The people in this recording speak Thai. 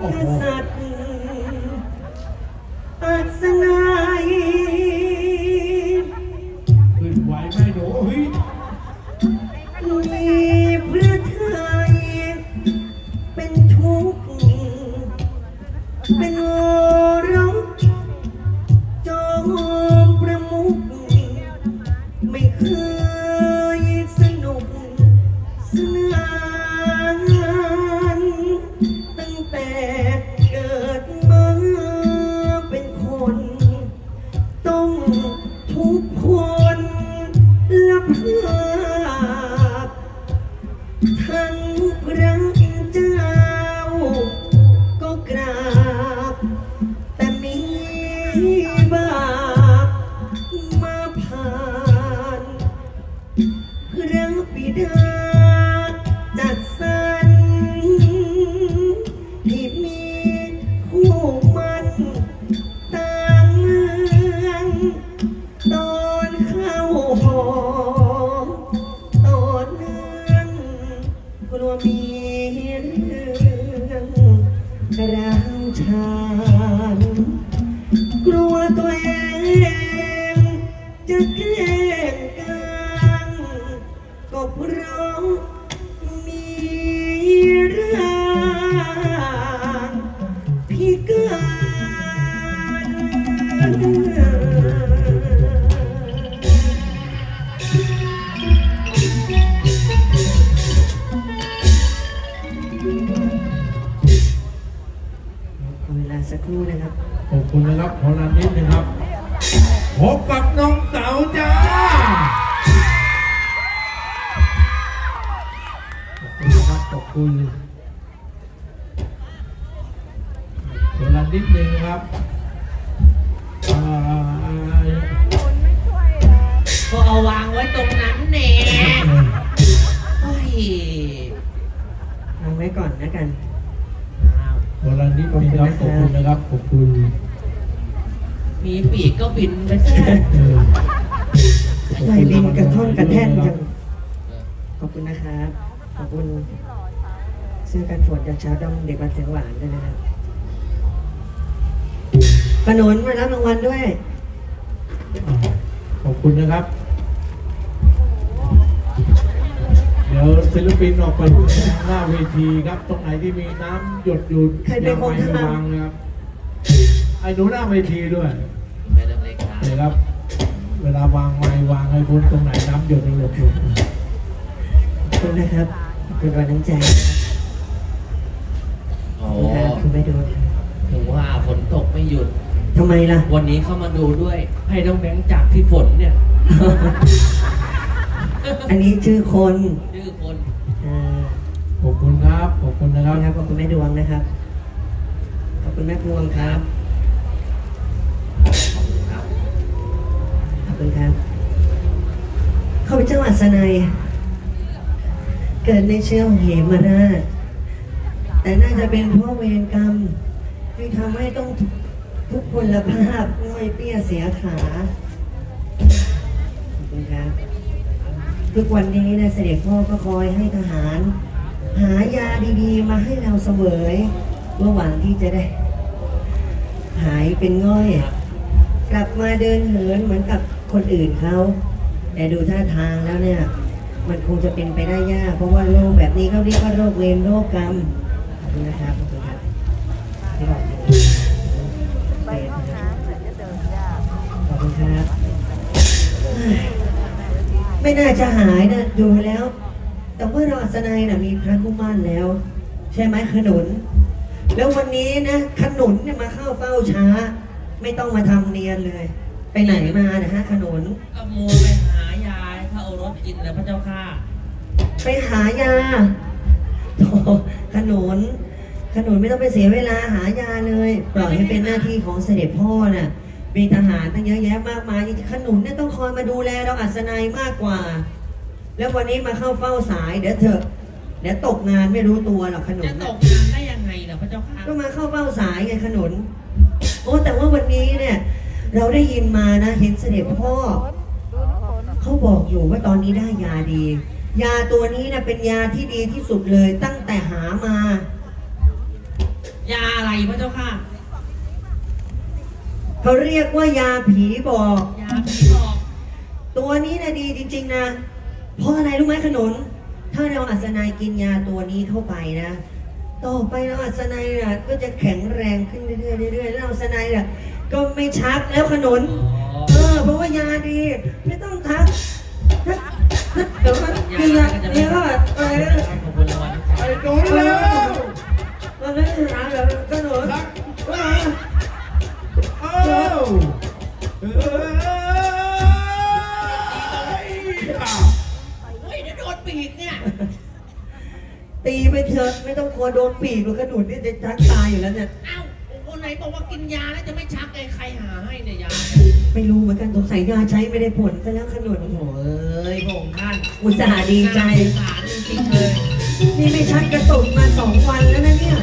โอ้กโห ษัตริย์ ทั้งพระเจ้า ก็กราบ แต่มีบาปมาผ่านพระบิดา ร้าวชานกลัวตัวเอง จะแกล้งกันก็เพราะ คุณนะครับขอนานนิดนึงครับพบกับน้องเต๋าจ้าขอบคุณนะครับขอบคุณขอนานนิดนึงครับอ่าก็เอาวางไว้ตรงนั้นแน่โอ้ยวางไว้ก่อนนะกันอ้าวขอนานนิดนึงครับขอบคุณนะครับขอบคุณ มีปีกก็บินไปซะเออใส่บินกระท่อนกระแท่นจังขอบคุณนะครับขอบคุณเสื้อกันฝนจากเช้าดำเด็กวันเสียงหวานด้วยนะครับขนุนมารับรางวัลด้วยอ่าขอบคุณนะครับ เดี๋ยวศิลปินออกไปหน้าเวทีครับ ตรงไหนที่มีน้ำหยดอยู่ใครเป็นอย่าคนไปทำวางนะครับไอ้ หนูหน้าเวทีด้วยไม่ต้องเล็กครับ เดี๋ยวครับ เวลาวางไม้วางให้พ้นตรงไหนน้ำหยดหยดหยดขอบคุณนะครับขอบคุณวันน้ำใจโอ้ขอบคุณครับคุณไม่ดูครับถึงว่าฝนตกไม่หยุด ทำไมล่ะ วันนี้เข้ามาดูด้วย ให้น้องแบงค์จากที่ฝนเนี่ยอันนี้ชื่อคนชื่อคนอ่าขอบคุณครับ ขอบคุณนะคขรัอบบคุณครับขอบคุณแม่ดวงนะครับ ขอบคุณแม่พวงครับ คุณครับข้าพเจ้าอัศนัย เกิดในเชื้อของเหมราชแต่น่าจะเป็นเพราะเวรกรรม ที่ทำให้ต้องทุกพลภาพง่อยเปี้ยเสียขาคุณครับทุกวันนี้นะเสด็จพ่อก็คอยให้ทหาร หายาดีๆ มาให้เราเสวยเพื่อหวังที่จะได้ หายเป็นง่อย กลับมาเดินเหินเหมือนกับ คนอื่นเขาแต่ดูท่าทางแล้วเนี่ย มันคงจะเป็นไปได้ยาก เพราะว่าโรคแบบนี้เขาเรียกว่าโรคเวรโรคกรรมขอบคุณนะครับขอบคุณครับที่บอกไปห้องน้ำจะเดินยากขอบคุณครับ ไม่น่าจะหายนะดูแล้ว แต่ว่ารอัศนัยนะมีพระคู่มั่นแล้ว ใช่ไหมขนุน แล้ววันนี้นะขนุนเนี่ยมาเข้าเฝ้าช้า ไม่ต้องมาทำเนียนเลย ไปไหนมานะฮะขนุนก็มัวไปหายายถ้าเอารถกินแล้วพระเจ้าค่ะไปหายาโถขนุนขนุนไม่ต้องไปเสียเวลาหายาเลย ปล่อยให้เป็นหน้าที่ของเสด็จพ่อน่ะ มีทหารตั้งเยอะแยะมากมายจริงๆขนุนเนี่ยต้องคอยมาดูแลเราอัศนัยมากกว่า แล้ววันนี้มาเข้าเฝ้าสายเดี๋ยวเถอะเดี๋ยวตกงานไม่รู้ตัวหรอกขนุจะนตน่ะกงานได้ยังไงล่ะพระเจ้าค่ะก็มาเข้าเฝ้าสายไงขนุนโอ้แต่ว่าวันนี้เนี่ย เราได้ยินมานะเห็นเสด็จพ่อ เขาบอกอยู่ว่าตอนนี้ได้ยาดี ยาตัวนี้นะเป็นยาที่ดีที่สุดเลยตั้งแต่หามา ยาอะไรพระเจ้าค่ะ เขาเรียกว่ายาผีบอก ยาผีบอก ตัวนี้นะดีจริง ๆ นะ เพราะอะไรรู้ไหมขนุน ถ้าเราอัศนัยกินยาตัวนี้เข้าไปนะต่อไปเราอัศนัยน่ะก็จะแข็งแรงขึ้นเรื่อยๆเรื่อยๆแล้วอัศนัยน่ะ ก็ไม่ชักแล้วขนุนเออเพราะว่ายาดี ไม่ต้องทักทักทักเดี๋ยวมันกินยาเนี่ยก็อะไรนะขอบคุณรางวัลไอ้โดนแล้วตอนนั้นหาแบบขนุนก็มาเอ้าเอ้ยเฮ้ยเดี๋ยวโดนปีกเนี่ย ตีไปเถอะไม่ต้องกลัวโดนปีกหรือขนุนนี่จะชักตายอยู่แล้วเนี่ยเอ้าคนไหน บอกว่ากินยาแล้วจะไม่ชักไอ้ใครหาให้เนี่ยยาไม่รู้เหมือนกันสงสัยยาใช้ไม่ได้ผลซะแล้วขนุนโอ้โหเอ้ยพระองค์ท่านอุตส่าห์ดีใจ น่าสงสารจริงๆเลย นี่ไม่ชักกระตุกมาสองวันแล้วนะเนี่ย